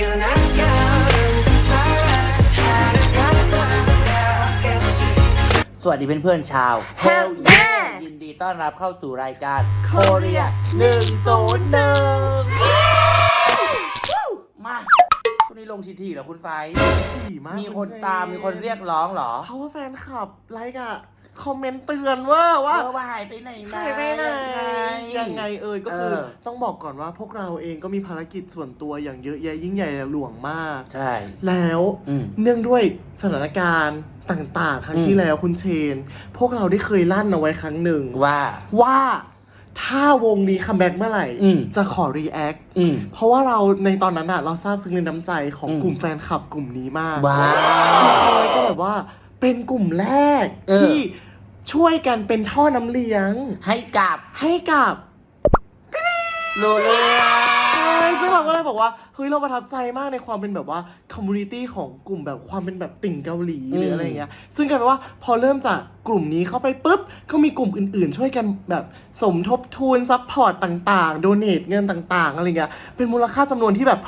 gonna go and สวัสดีเพื่อนๆชาว Hell yeah ยินดีต้อนรับเข้าสู่รายการ Korea 101 มาช่วงนี้ลงทีทีๆเหรอคุณไฟ ดีมากมีคนตามมีคนเรียกร้องเหรอ เพราะว่าแฟนคลับไลค์อะ คอมเมนต์เตือนว่าว่าเออว่าหายไปไหนมา หายไปไหนยัยังงไงไงเอ่ยก็คือเออ ต้องบอกก่อนว่าพวกเราเองก็มีภารกิจส่วนตัวอย่างเยอะแยะยิ่งใหญ่หลวงมาก ใช่ แล้วอืม เนื่องด้วยสถานการณ์ต่างๆ ครั้งอืม ที่แล้วคุณเชน พวกเราได้เคยลั่นเอาไว้ครั้งหนึ่งว่า ว่าถ้าวงนี้คัมแบ็กเมื่อไหร่ อืม จะขอรีแอคอืม เพราะว่าเราในตอนนั้นอะเราทราบซึ้งในน้ำใจของอืม กลุ่มแฟนคลับกลุ่มนี้มาก ว้าวเลยก็แบบว่าเป็นกลุ่มแรกเออที่ ช่วยกันเป็นท่อน้ำเลี้ยง ให้กับให้กับโรเลียใช่ซึ่งเราก็เลยบอกว่าเฮ้ยเราประทับใจมากในความเป็นแบบว่าคอมมูนิตี้ของกลุ่มแบบความเป็นแบบติ่งเกาหลีหรืออะไรอย่างเงี้ยซึ่งกลายเป็นว่าพอเริ่มจากกลุ่มนี้เข้าไปปุ๊บ ก็มีกลุ่มอื่นๆ ช่วยกันแบบสมทบทุนซัพพอร์ตต่างๆโดเนทเงินต่าง ๆ อะไรเงี้ยเป็นมูลค่าจำนวนที่แบบ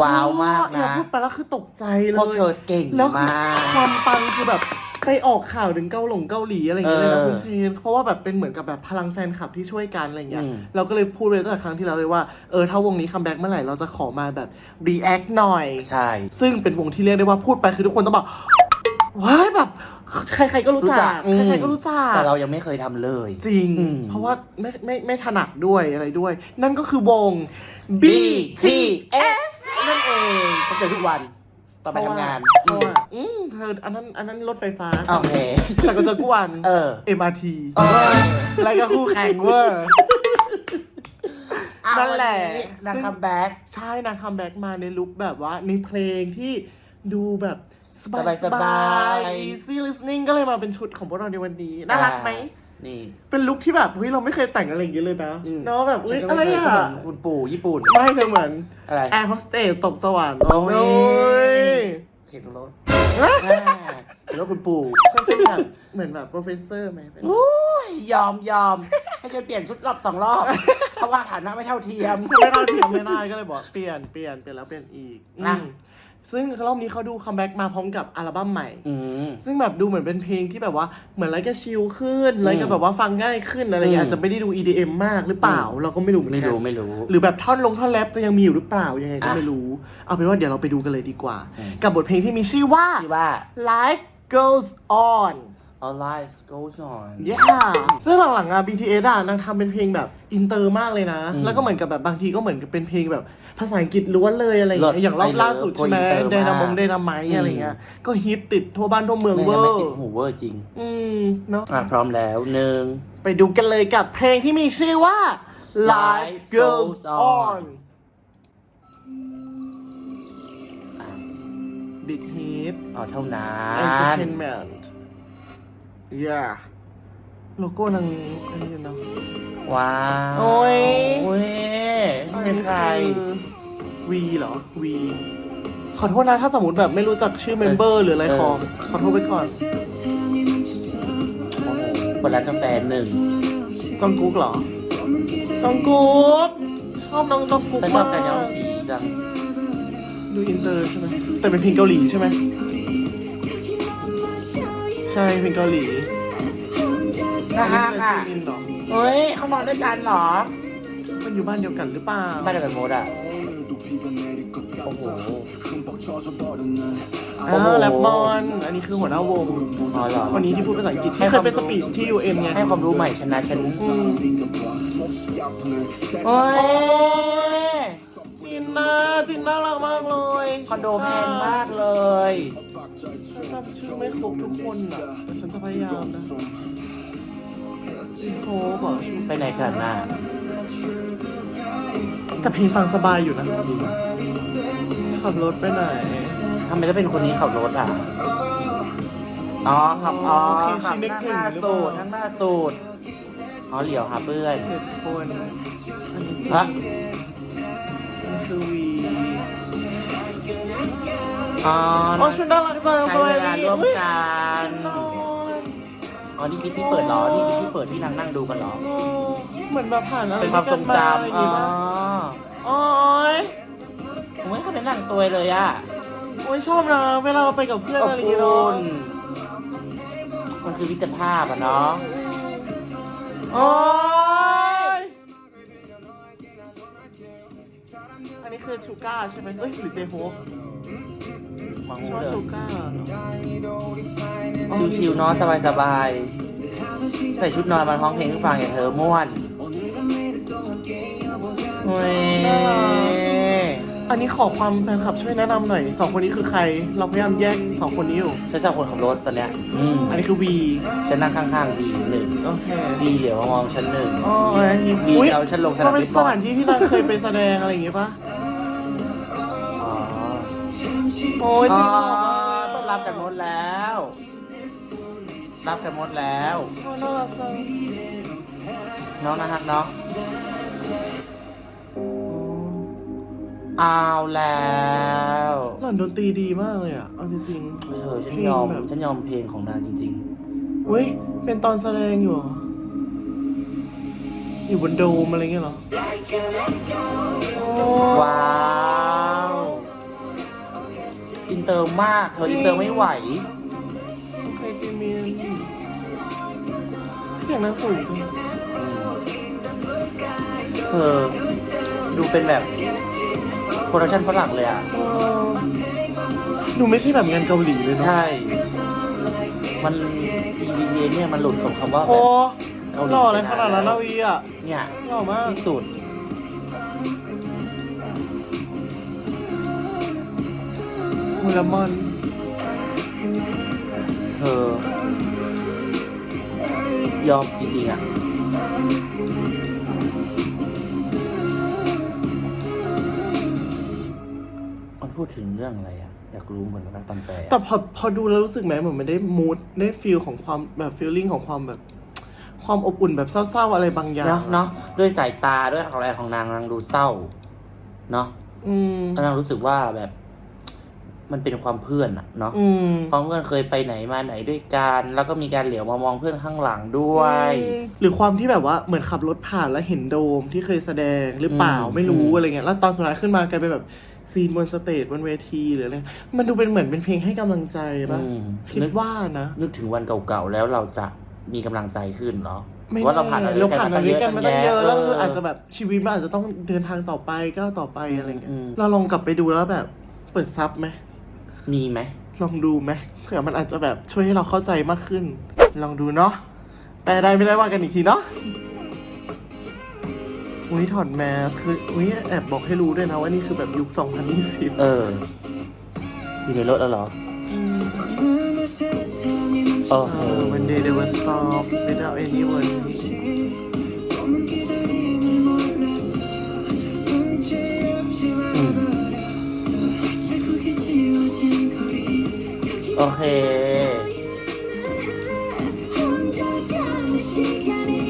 ว้าวมากอย่านะพูดไปแล้วคือตกใจเลยพวกเธอเก่งแล้วคือมากความปังคือแบบ ไปออกข่าวถึงเกาหลงเกาหลีอะไรอย่างเงี้ยเลยนะเออคุณเชนเพราะว่าแบบเป็นเหมือนกับแบบพลังแฟนคลับที่ช่วยกันอะไรเงี้ยอืม เราก็เลยพูดไปตั้งแต่ครั้งที่แล้วเลยว่าเออถ้าวงนี้คัมแบ็กเมื่อไหร่เราจะขอมาแบบรีแอคหน่อย ใช่ ซึ่งเป็นวงที่เรียกได้ว่าพูดไปคือทุกคนต้องบอกว้ายแบบใครๆก็รู้จักอืม ใครๆก็รู้จัก แต่เรายังไม่เคยทำเลย จริง อืม เพราะว่าไม่ไม่ไม่ถนัดด้วยอะไรด้วย นั่นก็คือวง BTS นั่นเอง เขาเจอทุกวันต่อไปทำงานเพราะว่า อืมเธออันนั้นอันนั้นรถไฟฟ้าโอเคแต่ก็เจอกุวันเออ MRT เออ อะไรก็คู่แข่งเวอร์นั่นแหละนางคัมแบ็กใช่นะคัมแบ็กมาในลุคแบบว่าในเพลงที่ดูแบบสบายสสบาบายย easy listening ก็เลยมาเป็นชุดของพวกเราในวันนี้ น่ารักไหมนี่ เป็นลุคที่แบบเฮ้ยเราไม่เคยแต่งอะไรอย่างเงี้ยเลยนะอืมเนาะแบบเฮ้ยฉันอะไรก็ม่เคยอะเหมือนคุณปู่ญี่ปุ่น ไม่เธอเหมือนอะไรแอร์โฮสเตสตกสวรรค์โอ้ยยเข็นรถ อ่าเห็นรถคุณปู่ฉันเป็นแบบเหมือนแบบโปรเฟสเซอร์ไหมเป็นโอ้ยยอมยอมให้ฉันเปลี่ยนชุดรอบสองรอบ เพราะว่าฐานะไม่เท่าเทียม ไม่ได้เทียมไม่ได้ก็เลยบอกเปลี่ยนเปลี่ยนเปลี่ยนแล้วเปลี่ยนอีกอะอืม ซึ่งรอบนี้เขาดูคัมแบ็กมาพร้อมกับอัลบั้มใหม่ อืม ซึ่งแบบดูเหมือนเป็นเพลงที่แบบว่าเหมือนไรก็ชิลขึ้นอืมไรก็แบบว่าฟังง่ายขึ้นอะไรอย่างเงี้ยอืม อาจจะไม่ได้ดู EDM มากหรือเปล่า เราก็ไม่รู้เหมือนไม่กันรู้ไม่รู้ หรือแบบท่อนลงท่อนแรปจะยังมีอยู่หรือเปล่ายังไงก็อะไม่รู้ เอาเป็นว่าเดี๋ยวเราไปดูกันเลยดีกว่า อืม กับบทเพลงที่มีชื่อว่า ที่ว่า Life Goes On Our life goes on yeah ซึ่งหลังๆอะ BTS อะนางทำเป็นเพลงแบบอินเตอร์มากเลยนะ อืมแล้วก็เหมือนกับแบบบางทีก็เหมือนกับเป็นเพลงแบบภาษาอังกฤษล้วนเลยอะไรอย่างเงี้เลิยศอย่างรอบไปเลยล่าสุดใช่ไหมโกอินเตอร์ไดนามมากงไดนาไมอืมอะไรเงี้ย ก็ฮิตติดทั่วบ้านทั่วเมืองไม่เวงั้อนไม่ร์ติดหูเวอร์จริง อืม เนาะอะ พร้อมแล้วหนึ่ง ไปดูกันเลยกับเพลงที่มีชื่อว่า Life Goes On Big Hit เอาเท่านั้น Entertainment yeah โลโก้นางอันนี้เนาะ ว้าวโอ้ย โอ้ยนี่เป็นใคร วีเหรอวีขอโทษนะ ถ้าสมมติแบบไม่รู้จักชื่อเมมเบอร์หรืออะไรเออของขอโทษไปก่อนโอ้โหคนร้านกาแฟหนึ่งจองกุ๊กเหรอจองกุ๊กชอบน้องจองกุ๊กไม่ชอมาบการย้อมกสีจังดูอินเตอร์ใช่ไหมแต่เป็นเพลงเกาหลีใช่ไหมใช่เพลงเกาหลี น่ารักอะจีนเหรอเฮ้ยเขานอนด้วยกันเหรอมันอยู่บ้านเดียวกันหรือเปล่าบ้านเดียวกันหมดอะ โอ้โหอ้าวแรปมอน อันนี้คือหัวหน้าวงอ๋อเหรอ คนนี้ที่พูดภาษาอังกฤษที่เคยไปสปีชที่ UN ไงให้ความรู้ใหม่ชนะฉันอืมโอ้ยจินนะจินน่ารักมากเลยคอนโดแพงมากเลยฉันจำชื่อไม่ครบทุกคนอะแต่ฉันจะพยายามนะ จินโฮบอกไปไหนกันน่ะแต่เพลงฟังสบายอยู่นะขับรถไปไหนทำไมต้องเป็นคนนี้ขับรถอะ อ๋อขับอ๋อคือขับชินิกนั่งหนึ่หงน้าหรือเปล่าสูตรนั่งหน้าสูตรอ๋อเหลียวหาเพื่อนเจ็ดคนอันนี้จินฮะอันนี้คือวีอ๋อโอ้ชุดน่ารักจังใช้สเววัสลาดีร่วมอุ๊ยกันน อนอ๋อนี่คลิปที่เปิดเหรอ นี่คลิปที่เปิดที่นางนั่งดูกันเหรอโอ้เหมือนแบบผ่านอะไรเป็นความทรงจำด้วยกันมาอะไรอย่างอ๋องี้ปะโอ้ยผมไม่เคยเป็นนั่งตัวเลยอะโอ้ยชอบนะเวลาเราไปกับเพื่อนอบอะไรอย่างเงี้ยอุ่เนาะนมันคือมิตรภาพอะเนาะโอ้ยอันนี้คือชูก้าใช่ไหมเอ้ยหรือเจโฮป มังชงูอบเลยชูก้าเนาะชิวๆเนาะสบายๆ ใส่ชุดนอนมาท้องเพลงให้ฟังอย่างเธอม่วนเฮ้ยอันนี้ขอความแฟนคลับช่วยแนะนำหน่อยสองคนนี้คือใคร เราพยายามแยกสองคนนี้อยู่ ฉันชอบคนขับรถตอนเนี้ยอืมอันนี้คือวีฉันนั่งข้างๆดีหนึ่งโอเคดีเหลียวมามองฉันหนึ่ง อ๋ออันนี้วีอุ๊ยเอาฉันลงสมันนามเป็นบิสบสอลถานที่ที่เราเคยไปแสดงอะไรอย่างเงี้ยปะอ๋อ โอ้ยจอ๋ริองเหรอต้อนรับกันหมดแล้ว รับกันหมดแล้ว โอ้น่ารักจังน้องนะฮะเนาะเอาแล้วหล่อนดนตรีดีมากเลยอะ เอาจริงเธอฉันเพลงยอมแบบฉันยอมเพลงของนางจริงๆอุ้ย เป็นตอนแสดงอยู่เหรอ อยู่บนโดมอะไรเงี้ยเหรอโอ้ๆว้าว อินเตอร์มากเธออินเตอร์ไม่ไหวโอเคจิมินเสียงนางสูงจังเธอดูเป็นแบบโปรดักชั่นฝรั่งเลยอะเออดูไม่ใช่แบบงานเกาหลีเลยเนาะใช่ มัน EVA เนี่ยมันหลุดของคำว่าแบโอ้บเกาหลีหล่ออะไรขนาดนั้นนะวีอะ เนี่ยหล่อมากที่สุด มูลมอนเธอยอมจริงๆอะมันพูดถึงเรื่องอะไรอะ อยากรู้เหมือนกันนะตอนแปลอะแต่พอพอดูแล้วรู้สึกไหมเหมือนมันได้มูดได้ฟีลของความแบบฟีลลิ่งของความแบบ ความอบอุ่นแบบเศร้าๆอะไรบางอย่างเนาะเนาะด้วยสายตาด้วยอะไรของนางนางดูเศร้า เนาะอืม แล้วนางรู้สึกว่าแบบ มันเป็นความเพื่อนอะเนาะอืม ความเพื่อนเคยไปไหนมาไหนด้วยกัน แล้วก็มีการเหลียวมามองเพื่อนข้างหลังด้วยอืมหรือความที่แบบว่าเหมือนขับรถผ่านแล้วเห็นโดมที่เคยแสดงหรือเปล่าอืมไม่รู้อืม อะไรเงี้ยแล้วตอนสุดท้ายขึ้นมากลายเป็นแบบซีนบนสเตจบนเวทีหรืออะไรมันดูเป็นเหมือนเป็นเพลงให้กำลังใจปะอืมคิดนึกว่านะนึกถึงวันเก่าๆแล้วเราจะมีกำลังใจขึ้นเหรอไม่ว่าเราผ่านอะไรเราผ่านอะไรด้วยกันมาตั้งเยอะแล้วคืออาจจะแบบแบบชีวิตมันอาจจะต้องเดินทางต่อไปก้าวต่อไปอะไรเงี้ยอืม เราลองกลับไปดูแล้วแบบเปิดซับไหม มีไหม ลองดูไหมเผื่อมันอาจจะแบบช่วยให้เราเข้าใจมากขึ้น ลองดูเนาะแปลได้ไม่ได้ว่ากันอีกทีเนาะอุ้ยถอดแมสคืออุ้ยแอบบอกให้รู้ด้วยนะว่านี่คือแบบยุค 2020 เออ อยู่ในรถแล้วเหรอ โอเค Uh, one day they will stop without anyone โอเค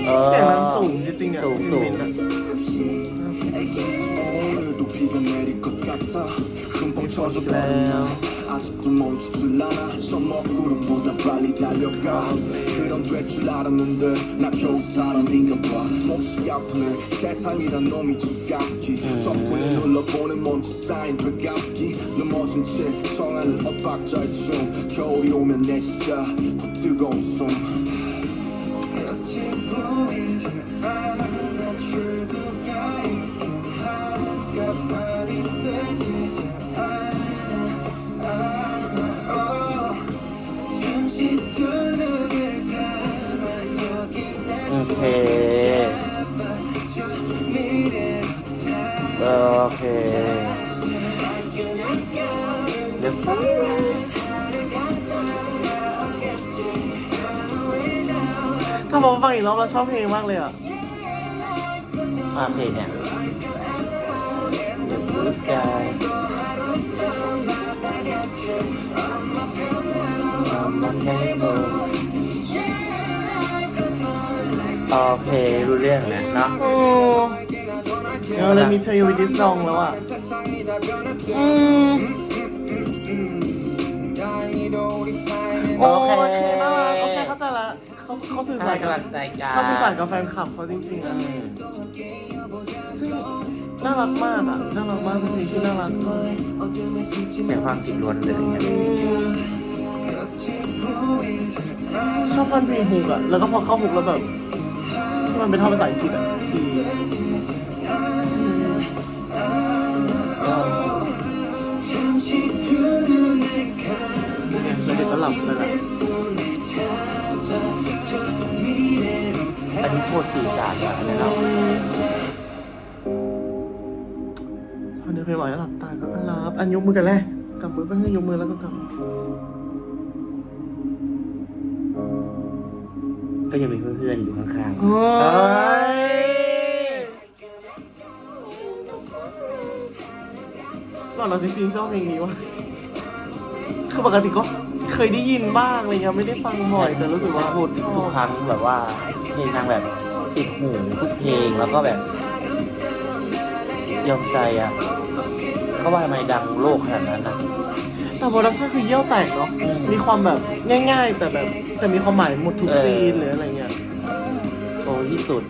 เออ เสียงมันสูงจริงๆอ่ะ สูง พี่ สูง มินอะ 오늘도 비가 내릴 것 같아 흠뻑 젖어버린 나 아직도 멈추질 않아 저 먹구름보다 빨리 달려가. 그럼 될 줄 알았는데 나 겨우 사람인가 봐. 몹시 아프네. 세상이란 놈이 지갑기. 덕분에 눌러보는 먼지 쌓인 배갑기. 넘어진 채 청하는 엇박자의 춤. 겨울이 오면 내 시야 더 뜨거운 숨 ถ้าผมฟังอีกรอบเราชอบเพลงมากเลยอะโอเคเนี่ยโอเครู้เรื่องแล้วเนาะโอ้เออเลยมีเธออยู่วิดิสลองแล้วอะอืมโอเค เคน่ารักโอเคเข้าใจละเขาเขาสื่อให้สารกับกำลังใจกันเขาสื่อสารกับแฟนคลับเขาจริงๆอือะมซึ่งน่ารักมากอะน่ารักมากเป็นเพลงที่น่ารักอยากฟังจิตล้วนเลยเนี่ยชอบฟันเพลงฮุกอะแล้วก็พอเข้าฮุกแล้วแบบที่มันเป็นท่อนภาษาอังกฤษอะดีแล้ว เด็กก็หลับแล้วอันนี้โคตรสื่อสารอะเนี่ยเราพอเนื้เพลงหน่อยแล้หลับตาก็หลับอันยกมือกันเลยกำมือไปให้ยกมือแล้วก็กำก็ยังมีเพื่อนๆอยู่ข้างโอ้ยหล่อเราจริงๆชอบเพลงนี้วะคือปกติก็ เคยได้ยินบ้างอะไรเงี้ยไม่ได้ฟังๆบ่อยแต่รู้สึกว่าพูดชทุอกบครั้งแบบว่าเพลงนางแบบติดหูทุกเพลงแล้วก็แบบยอมใจอะก็ว่าทำไมดังโลกขนาดนั้นนะแต่โปรดักชั่นคือเยี่ยวแตกเนาะอืมมีความแบบง่าย ๆ แต่แบบแต่มีความหมายหมดทุกเออซีนหรืออะไรเงี้ยโตที่สุด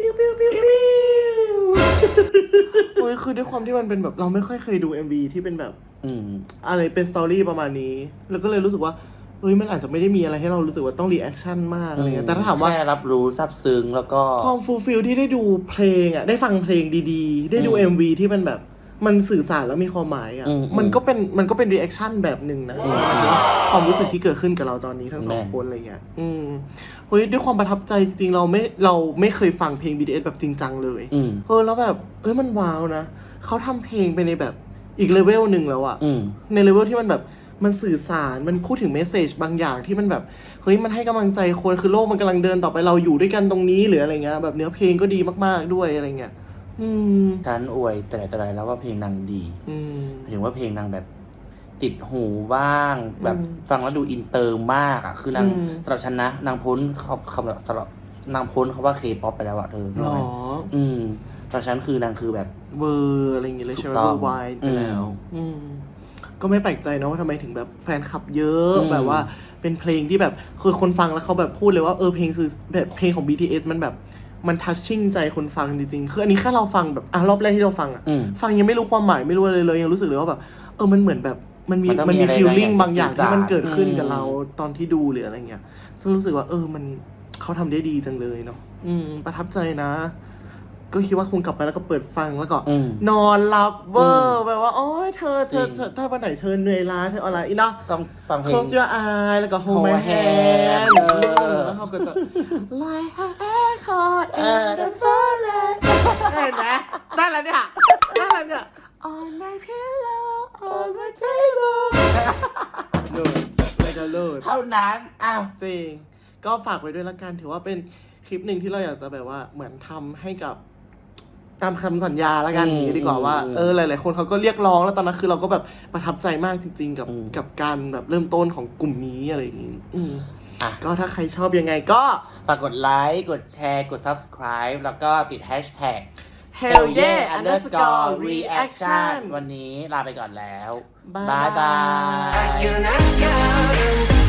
ปิ้วปิ้วปิ้วปิ้วโอ้ยคือด้วยความที่มันเป็นแบบเราไม่ค่อยเคยดู MV ที่เป็นแบบอืม อะไรเป็นสตอรี่ประมาณนี้ แล้วก็เลยรู้สึกว่าเฮ้ยมันอาจจะไม่ได้มีอะไรให้เรารู้สึกว่าต้องรีแอคชั่นมากอะไรเงี้ยแต่ถ้าถามว่า แค่รับรู้ซับซึ้งแล้วก็ ความฟูลฟิลที่ได้ดูเพลงอะ ได้ฟังเพลงดีๆ ได้ดู อืม MV ที่มันแบบ มันสื่อสารแล้วมีความหมายอะ อืมมันก็เป็นมันก็เป็นรีแอคชั่นแบบหนึ่งนะอืมอันนี้ความรู้สึกที่เกิดขึ้นกับเราตอนนี้ทั้งสองแม่คนอะไรเงี้ยอืมเฮ้ยด้วยความประทับใจจริงๆ เราไม่เราไม่เคยฟังเพลง BTS แบบจริงจังเลย อืม เออแล้วแบบเอ้ยมันว้าวนะเขาทำเพลงไปในแบบอีกเลเวลหนึ่งแล้วอะอืม ในเลเวลที่มันแบบมันสื่อสารมันพูดถึงเมสเซจบางอย่างที่มันแบบเฮ้ยมันให้กำลังใจคนคือโลกมันกำลังเดินต่อไปเราอยู่ด้วยกันตรงนี้หรืออะไรเงี้ยแบบเนื้อเพลงก็ดีมากๆด้วยอะไรเงี้ย อืมฉันอวยแต่ไหนแต่ไรแล้วว่าเพลงนางดีอืมหมายถึงว่าเพลงนางแบบติดหูบ้าง แบบอืมฟังแล้วดูอินเตอร์มากอะ คือนางอืมสำหรับฉันนะ นางพ้นเขาคำสำหรับนางพ้นเขาว่าเคป๊อปไปแล้วอะเธอหรรู้อไหมอืมสำหรับฉันคือนางคือแบบเวอร์อะไรอย่างเงี้ยเลยถูใช่กไหมต้เวอองร์ไวไปแล้วอืมอืมก็ไม่แปลกใจนะว่าทำไมถึงแบบแฟนคลับเยอะอืมแบบว่าเป็นเพลงที่แบบคือคนฟังแล้วเขาแบบพูดเลยว่าเออเพลงคือแบบเพลงของ BTS มันแบบ มันทัชชิ่งใจคนฟังจริงๆ คืออันนี้แค่เราฟังแบบอะรอบแรกที่เราฟังอะ อืม ฟังยังไม่รู้ความหมายไม่รู้อะไรเลย ยังรู้สึกเลยว่าแบบ เออ มันเหมือนแบบ มันมี มันต้องมันมีมีอะไรฟีลลิ่งบางอย่างบางอย่างที่มันสื่อสาร เกิดขึ้นกับอืมเราตอนที่ดูหรืออะไรเงี้ย ซึ่งรู้สึกว่า เออ มันเขาทำได้ดีจังเลยเนาะ อืม ประทับใจนะ ก็คิดว่าคงกลับไปแล้วก็เปิดฟังแล้วก็ อืม นอนหลับเวออืร์มแบบว่าโอ๊ยเธอเธอจริงเธอถ้าวันไหนเธอเหนื่อยล้าเธออะไรอีเนาะ ต้องฟังเพลง close your eye แล้วก็ hold Hold my my hand hand เออ แล้วเขาก็จะ like a echo in the forest เห็นไหมได้แล้วเนี่ยได้แล้วเนี่ย on my pillow on my table เลิศไม่จะเลิศเท่านั้นอ้าวจริง ก็ฝากไว้ด้วยละกันถือว่าเป็นคลิปหนึ่งที่เราอยากจะแบบว่าเหมือนทำให้กับ ตามคำสัญญาละกันอืมอย่างนี้ดีกว่าว่า อืมเออหลาย ๆ คนเขาก็เรียกร้องแล้วตอนนั้นคือเราก็แบบประทับใจมากจริง ๆ กับอืม กับการแบบเริ่มต้นของกลุ่มนี้อะไรอย่างนี้อืม อะก็ถ้าใครชอบยังไงก็ฝากกดไลค์ กดแชร์ กด subscribe แล้วก็ติด hashtag hell yeah underscore reaction วันนี้ลาไปก่อนแล้วบ๊ายบายบายบาย